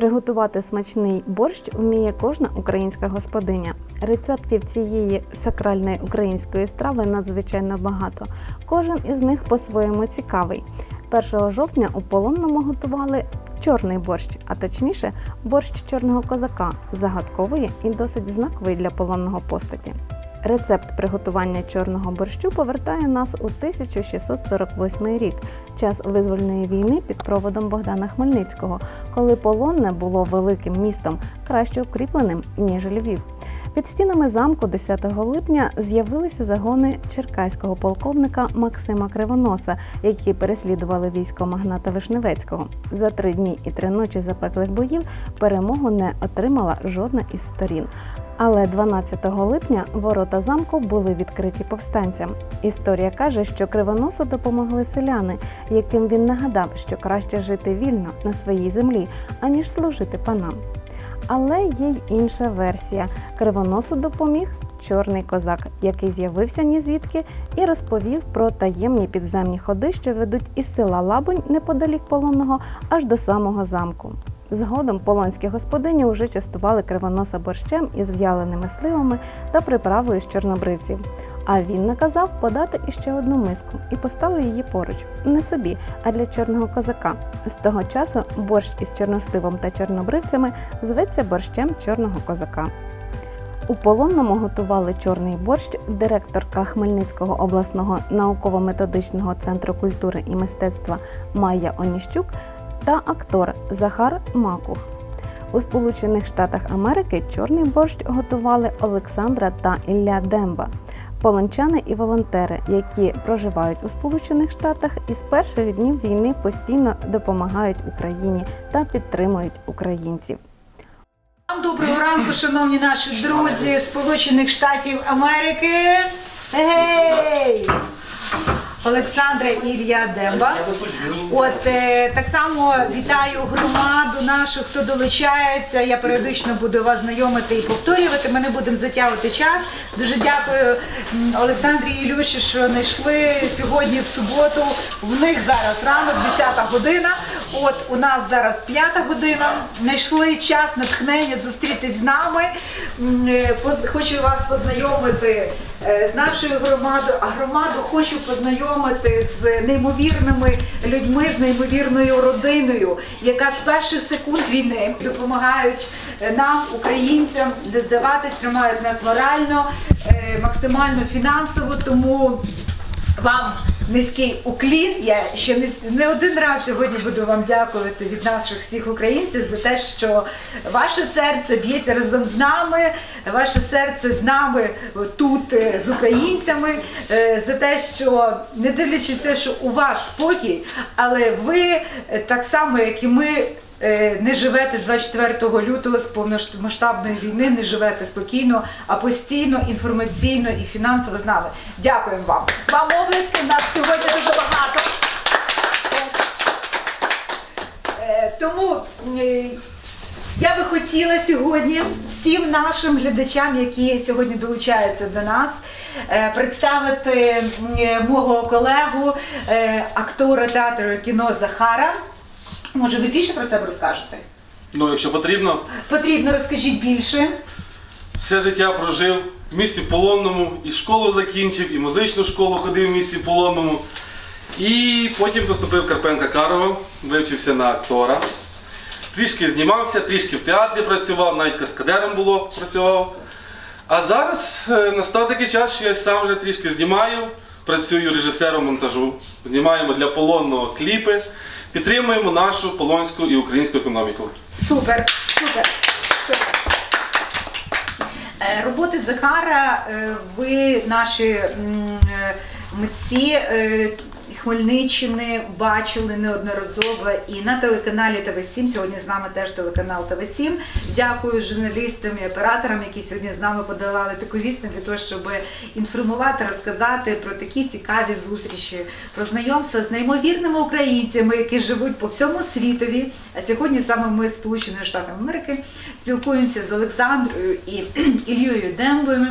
Приготувати смачний борщ вміє кожна українська господиня. Рецептів цієї сакральної української страви надзвичайно багато. Кожен із них по-своєму цікавий. 1 жовтня у полонному готували чорний борщ, а точніше борщ чорного козака, загадкової і досить знакової для полонного постаті. Рецепт приготування чорного борщу повертає нас у 1648 рік, час визвольної війни під проводом Богдана Хмельницького, коли полонне було великим містом, краще укріпленим ніж Львів. Під стінами замку 10 липня з'явилися загони черкаського полковника Максима Кривоноса, які переслідували військо магната Вишневецького. За три дні і три ночі запеклих боїв перемогу не отримала жодна із сторін. Але 12 липня ворота замку були відкриті повстанцям. Історія каже, що кривоносу допомогли селяни, яким він нагадав, що краще жити вільно на своїй землі, аніж служити панам. Але є й інша версія. Кривоносу допоміг чорний козак, який з'явився ні звідки і розповів про таємні підземні ходи, що ведуть із села Лабунь неподалік полонного аж до самого замку. Згодом полонські господині вже частували кривоноса борщем із в'яленими сливами та приправою з чорнобривців. А він наказав подати іще одну миску і поставив її поруч не собі, а для чорного козака. З того часу борщ із чорностивом та чорнобривцями зветься борщем чорного козака. У полонному готували чорний борщ директорка Хмельницького обласного науково-методичного центру культури і мистецтва Майя Оніщук та актор Захар Макух. У Сполучених Штатах Америки чорний борщ готували Олександра та Ілля Демба. Полончани і волонтери, які проживають у Сполучених Штатах, із перших днів війни постійно допомагають Україні та підтримують українців. Вам Доброго ранку, шановні наші друзі Сполучених Штатів Америки. Гей! Олександра і Ілля Демба. От е, так само вітаю громаду нашу, хто долучається. Я періодично буду вас знайомити і повторювати. Ми не будемо затягувати час. Дуже дякую Олександрі Ілюші, що знайшли сьогодні в суботу. В них зараз ранок, 10 година. От у нас зараз 5 година. Знайшли час натхнення зустрітись з нами. Е, Хочу вас познайомити з нашою громадою, а громаду хочу познайомити з неймовірними людьми, з неймовірною родиною, яка з перших секунд війни допомагають е, нам, українцям, не здаватись, тримають нас морально, е, максимально фінансово. Тому вам низький уклін. Я ще не, один раз сьогодні буду вам дякувати від наших всіх українців за те, що ваше серце б'ється разом з нами, ваше серце з нами тут е, з українцями, е, за те, що не дивлячись те, що у вас спокій, але ви е, так само, як і ми. Е, Не живете з 24 лютого з повномасштабної війни, не живете спокійно, а постійно інформаційно і фінансово з нами. Дякуємо вам. Вам облески, нас сьогодні дуже багато. Е, Тому е, я би хотіла сьогодні всім нашим глядачам, які сьогодні долучаються до нас, представити мого колегу, актора театру кіно Захара. Може, ви більше про себе розкажете? Ну, якщо потрібно, Потрібно розкажіть більше. все життя прожив в місті Полонному, і школу закінчив, і музичну школу ходив в місті Полонному. І потім поступив Карпенка Карова, вивчився на актора. Трішки знімався, трішки в театрі працював, навіть каскадером було працював. А зараз е, настав такий час, що я сам вже трішки знімаю, працюю режисером монтажу, знімаємо для полонного кліпи, підтримуємо нашу полонську і українську економіку. Супер, супер, супер. Е, Роботи Захара, е, ви наші е, митці Хмельниччини бачили неодноразово і на телеканалі ТВ7. Сьогодні з нами теж телеканал ТВ7. Дякую журналістам і операторам, які сьогодні з нами подавали таку вісник для того, щоб інформувати, розказати про такі цікаві зустрічі, про знайомства з неймовірними українцями, які живуть по всьому світові. А сьогодні саме ми з Сполучених Штатів Америки спілкуємося з Олександрою і Ільєю Дембою.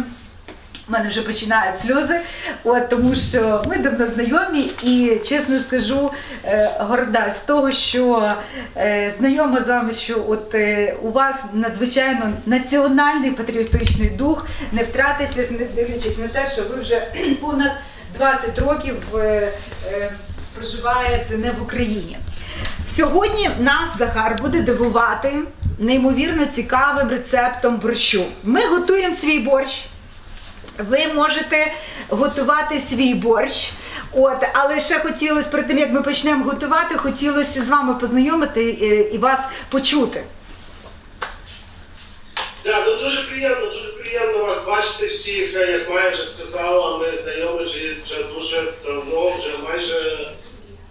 У мене вже починають сльози, от тому що ми давно знайомі, і чесно скажу, е, горда з того, що е, знайома з вами, що от е, у вас надзвичайно національний патріотичний дух, не втратися, не дивлячись на те, що ви вже понад 20 років проживаєте не в Україні. Сьогодні нас Захар буде дивувати неймовірно цікавим рецептом борщу. Ми готуємо свій борщ. Ви можете готувати свій борщ. От, але ще хотілося, перед тим як ми почнемо готувати, хотілося з вами познайомити е, і вас почути. Так, ну дуже приємно, дуже приємно вас бачити всіх. Як Майя вже сказала, ми знайомі вже, дуже давно, вже майже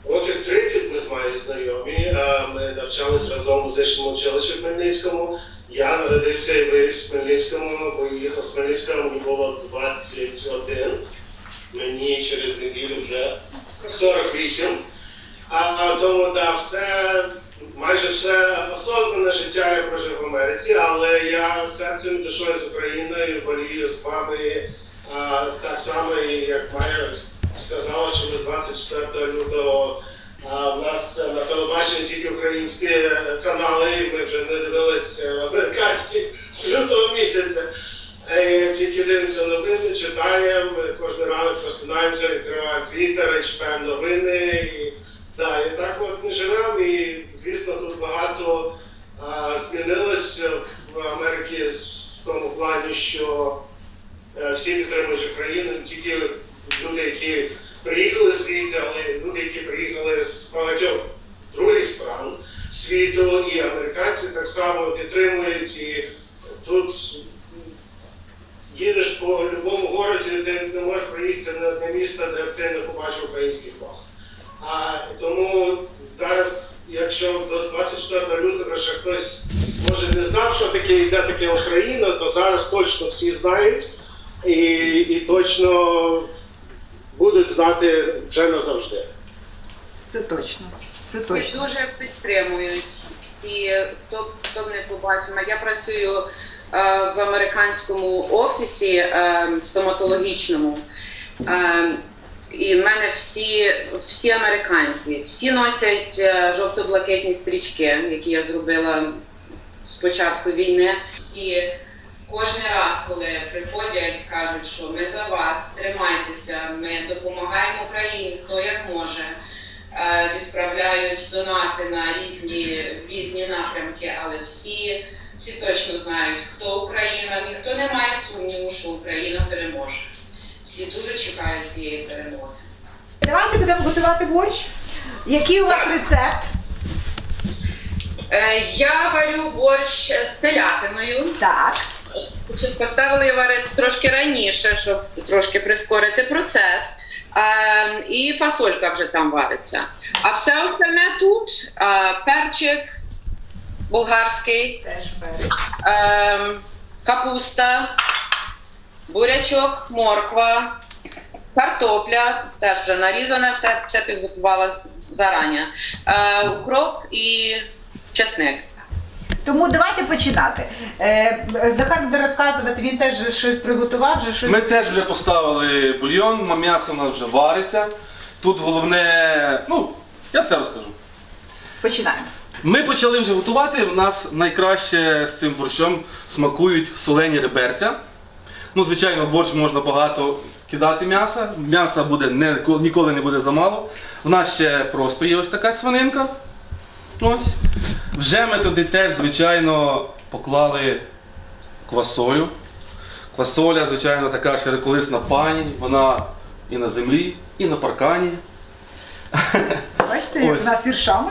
років 30 ми з Майєю знайомі. Ми навчалися разом у музичному училищі в Хмельницькому. Я народився і виріс в Хмельницькому, поїхав з Хмельницького, мені було 21. Мені через неділю вже 48. А, тому да, все, майже все осознане життя я прожив в Америці, але я серцем душою з Україною болію з вами так само, як Майя сказала, що ми з 24 лютого а, в нас е, на телебаченні тільки українські е, канали, ми вже не дивилися американські з лютого місяця. Е, Тільки дивимося новини, читаємо, кожен ранок просинаємося, відкриваємо твіттер, читаємо новини. І, да, і так от ми живемо, і звісно, тут багато а, змінилось в Америці в тому плані, що всі підтримують Україну, тільки люди, які приїхали звідти, але люди, які приїхали з багатьох других стран світу, і американці так само підтримують. І тут їдеш по будь-якому городі, де не можеш приїхати на місто, де ти не побачив український флаг. А тому зараз, якщо до 24 лютого ще хтось може не знав, що таке йде таке Україна, то зараз точно всі знають і, і точно будуть знати вже назавжди. Це точно. Це точно. дуже підтримують всі, хто, хто мене побачив. Я працюю е, в американському офісі е, стоматологічному. Е, і в мене всі, всі американці, всі носять е, жовто-блакитні стрічки, які я зробила з початку війни. Всі кожен раз, коли приходять, кажуть, що ми за вас, тримайтеся, ми допомагаємо Україні, хто як може. Е, Відправляють донати на різні, різні напрямки, але всі, всі точно знають, хто Україна, ніхто не має сумніву, що Україна переможе. Всі дуже чекають цієї перемоги. Давайте будемо готувати борщ. Який у вас рецепт? Е, Я варю борщ з телятиною. Так. Поставили варити трошки раніше, щоб трошки прискорити процес. Е, і фасолька вже там вариться. А все остальне тут е, перчик болгарський, Теж перець. е, капуста, бурячок, морква, картопля, теж вже нарізане, все, все підготувала зарані. Е, укроп і чесник. Тому давайте починати. Е, Захар буде розказувати, він теж щось приготував, вже щось. Ми теж вже поставили бульйон, м'ясо у нас вже вариться. Тут головне, ну, я все розкажу. Починаємо. Ми почали вже готувати. У нас найкраще з цим борщом смакують солені реберця. Ну, звичайно, в борщ можна багато кидати м'яса. М'яса буде не, ніколи не буде замало. У нас ще просто є ось така свининка. Ось. Вже ми туди теж, звичайно, поклали квасолю. Квасоля, звичайно, така широколисна пані. Вона і на землі, і на паркані. Бачите, Ось. у нас віршами.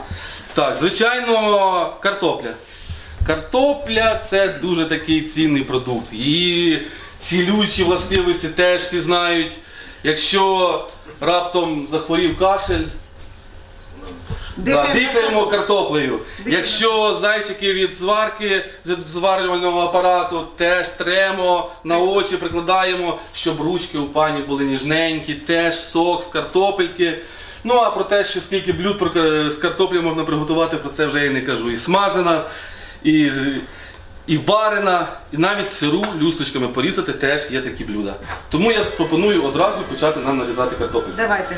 Так, звичайно, картопля. Картопля це дуже такий цінний продукт. Її цілючі властивості теж всі знають. Якщо раптом захворів кашель, Да, Дихаємо картоплею. Якщо зайчики від зварки від зварювального апарату, теж тремо на очі прикладаємо, щоб ручки у пані були ніжненькі, теж сок з картопельки. Ну а про те, що скільки блюд з картоплі можна приготувати, про це вже я не кажу. І смажена, і і варена, і навіть сиру люсточками порізати теж є такі блюда. Тому я пропоную одразу почати нам нарізати картоплю. Давайте.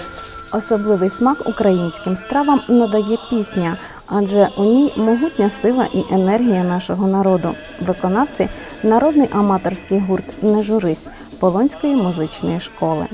Особливий смак українським стравам надає пісня, адже у ній могутня сила і енергія нашого народу. Виконавці народний аматорський гурт «Не журись» Полонської музичної школи.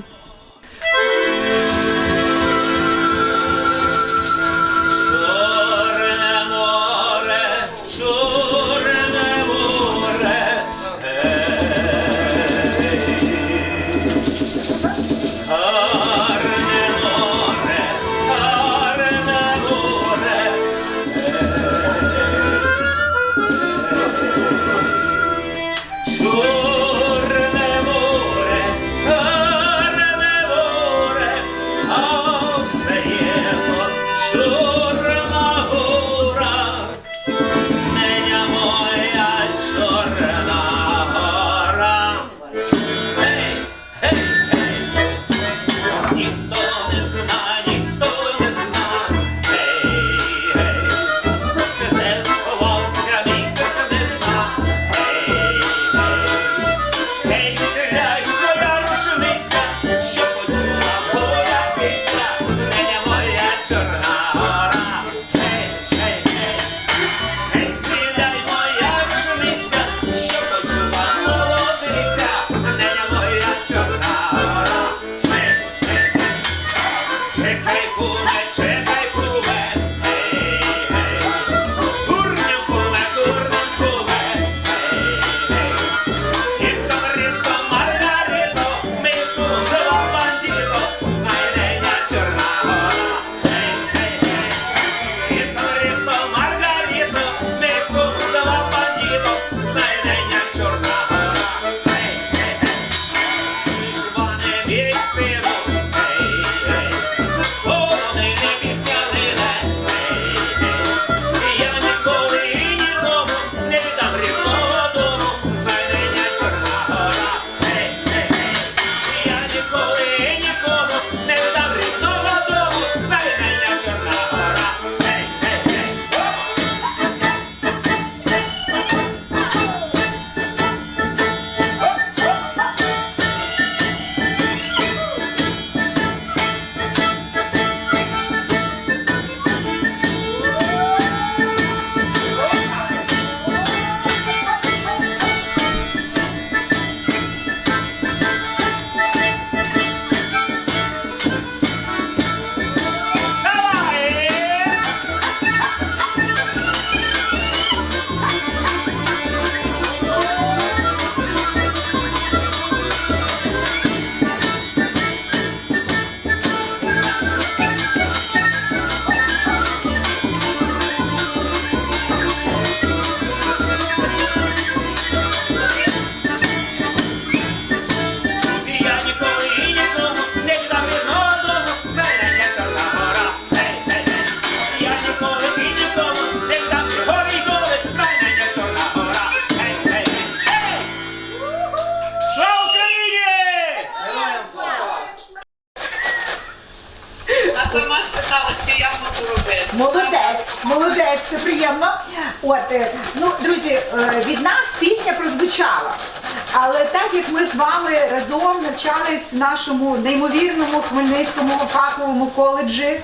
Як ми з вами разом навчались в нашому неймовірному Хмельницькому фаховому коледжі.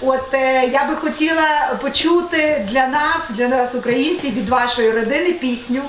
От е, я би хотіла почути для нас, для нас, українців, від вашої родини пісню.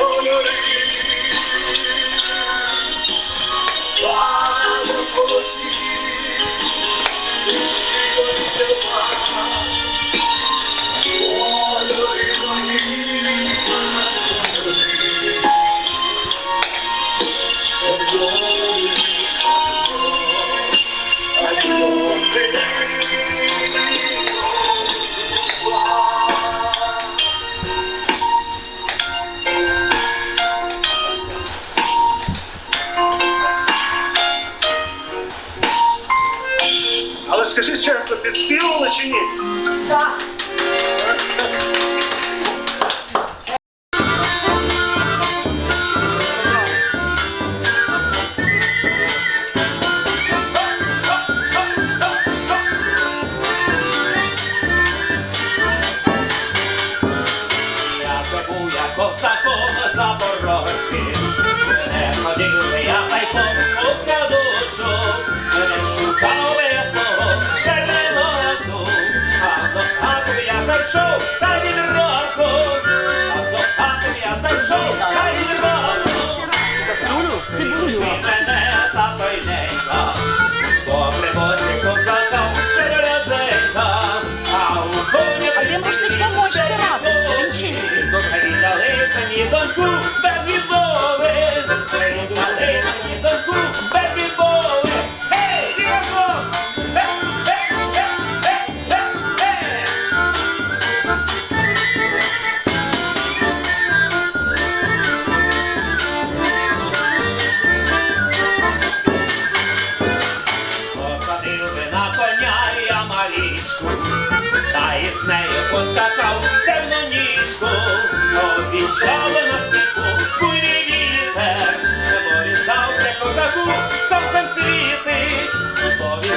Honoring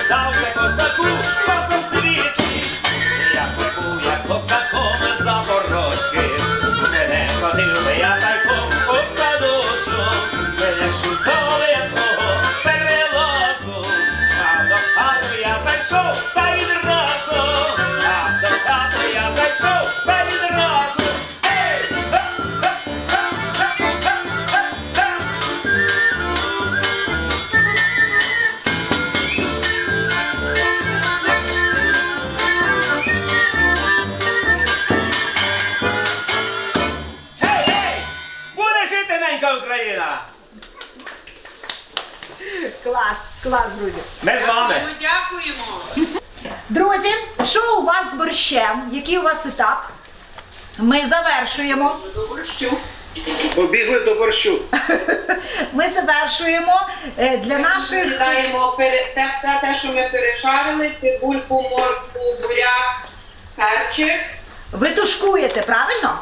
salve a Costa Azul, façam-se Клас, друзі. Ми з вами. Дякуємо. Друзі, що у вас з борщем? Який у вас етап? Ми завершуємо. До борщу. Побігли до борщу. Ми завершуємо е, для наших. Ми те, все те, що ми перешарили, цибульку, моркву, буряк, перчик. Ви тушкуєте, правильно?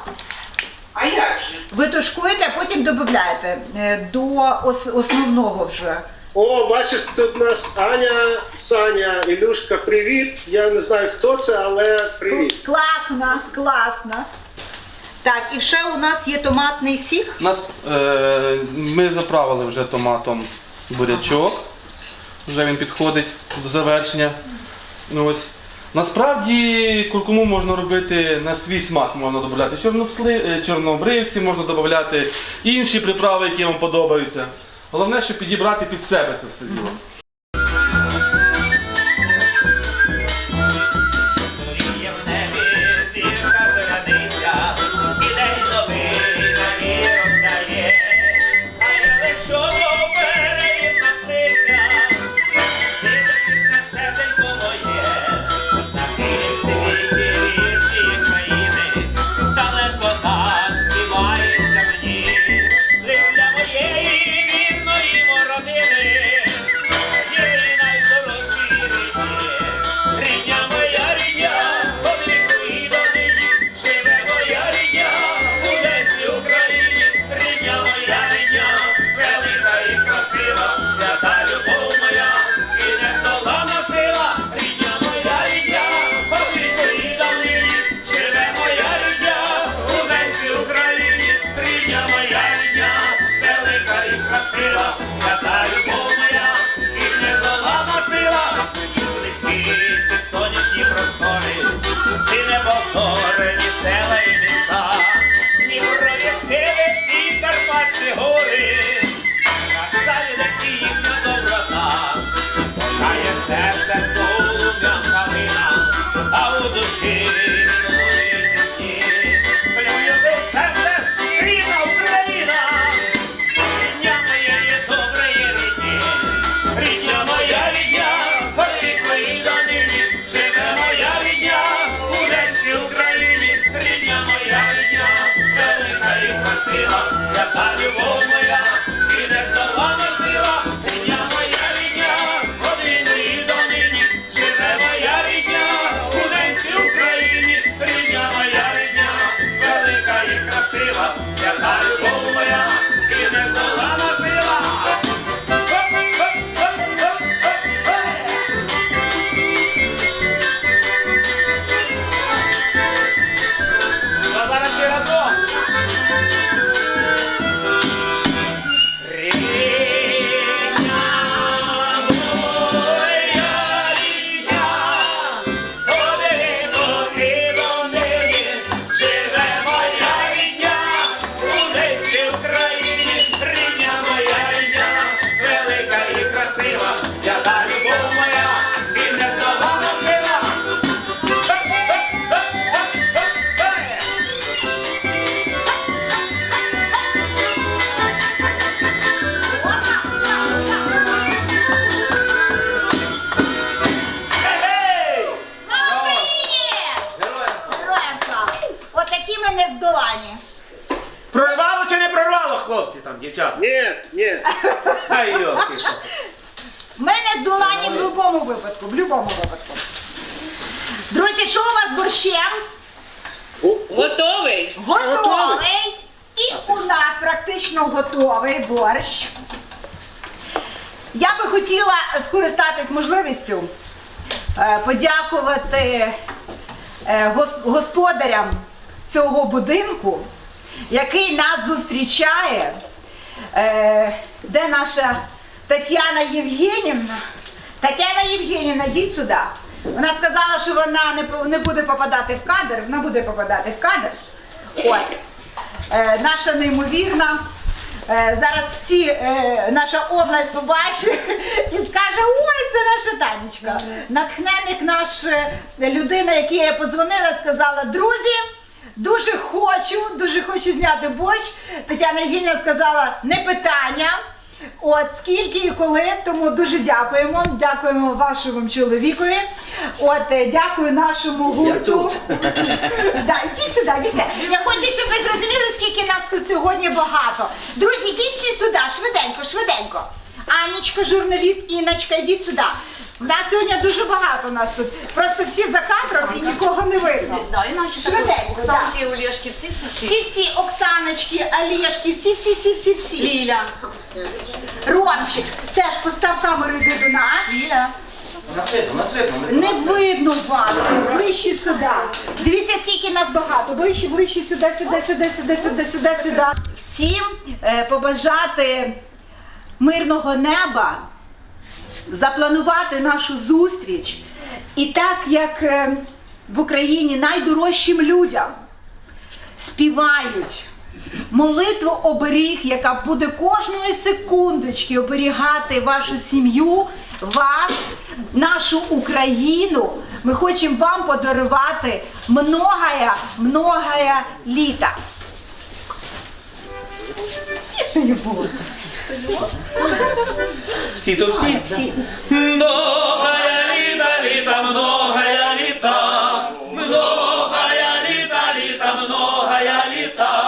А як же? Ви тушкуєте, а потім додаєте е, до основного вже. О, бачиш, тут у нас Аня, Саня, Ілюшка, привіт. Я не знаю, хто це, але привіт. Класно, класно. Так, і ще у нас є томатний сік. Нас, е, ми заправили вже томатом бурячок. Вже він підходить до завершення. Ну, ось. Насправді куркуму можна робити на свій смак, можна додати е, чорнобривці, можна додати інші приправи, які вам подобаються. Головне, щоб підібрати під себе це все діло. неповторні села і міста, ні Дніпрові схили і Карпатські гори, на сталі їхня доброта, покає серце. Будь-якому випадку. В будь-якому випадку. Друзі, що у вас з борщем? Готовий? Готовий. І у нас практично готовий борщ. Я би хотіла скористатись можливістю е, подякувати е, гос- господарям цього будинку, який нас зустрічає. Е, Де наша Тетяна Євгенівна? Тетяна Євгенівна, йдіть сюди. Вона сказала, що вона не, не буде попадати в кадр, вона буде попадати в кадр. От. Е, наша неймовірна. Е, зараз всі, е, наша область побачить і скаже: ой, це наша Танечка. Натхненник наш е, людина, якій я подзвонила, сказала, друзі. Дуже хочу, дуже хочу зняти борщ. Тетяна Євгенія сказала, не питання. От скільки і коли, тому дуже дякуємо. Дякуємо вашому чоловікові. От е, дякую нашому гурту. Да, йдіть сюди, йдіть сюди. Я хочу, щоб ви зрозуміли, скільки нас тут сьогодні багато. Друзі, йдіть всі сюди, швиденько, швиденько. Анічка, журналіст, Іночка, йдіть сюди. У нас сьогодні дуже багато нас тут. Просто всі за кадром і нікого не видно. Швиденько, да. Оксанки, Олешки, всі всі. Всі всі Оксаночки, Олешки, всі, всі, всі, всі, всі. Ліля. Ромчик, теж постав камеру йди до нас. Ліля. Нас видно, нас видно. Не видно вас, ближче сюди. Дивіться, скільки нас багато. Ближче, ближче сюди, сюди, сюди, сюди, сюди, сюди, сюди. Всім е, побажати мирного неба, запланувати нашу зустріч. І так як е, в Україні найдорожчим людям співають молитву оберіг, яка буде кожної секундочки оберігати вашу сім'ю, вас, нашу Україну. Ми хочемо вам подарувати многое, многое літа. Всі стою було. Всі то всі? Всі. Многая літа, літа, многая літа, многая літа, літа, многая літа,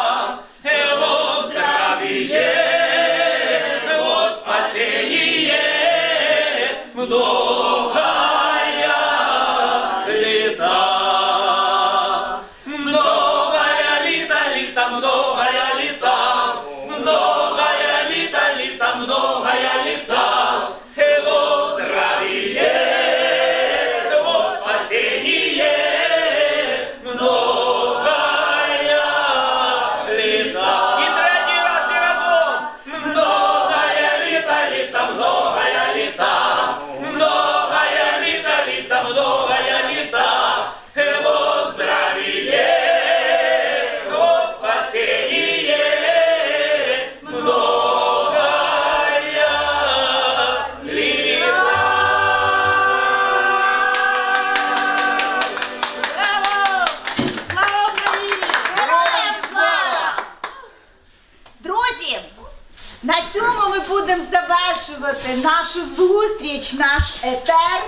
на цьому ми будемо завершувати нашу зустріч, наш етер.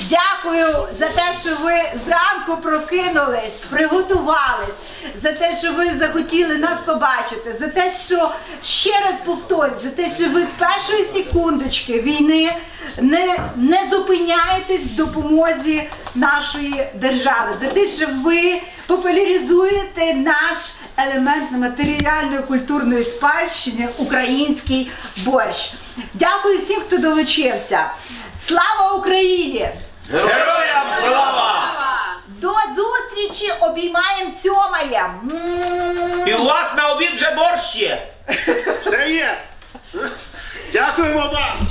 Дякую за те, що ви зранку прокинулись, приготувались, за те, що ви захотіли нас побачити, за те, що ще раз повторюю, за те, що ви з першої секундочки війни не, не зупиняєтесь в допомозі нашої держави, за те, що ви популяризуєте наш елемент матеріальної культурної спадщини український борщ. Дякую всім, хто долучився. Слава Україні! Героям слава! До зустрічі! Обіймаємо цьомаєм! І у вас на обід вже борщ є. Дякуємо вам.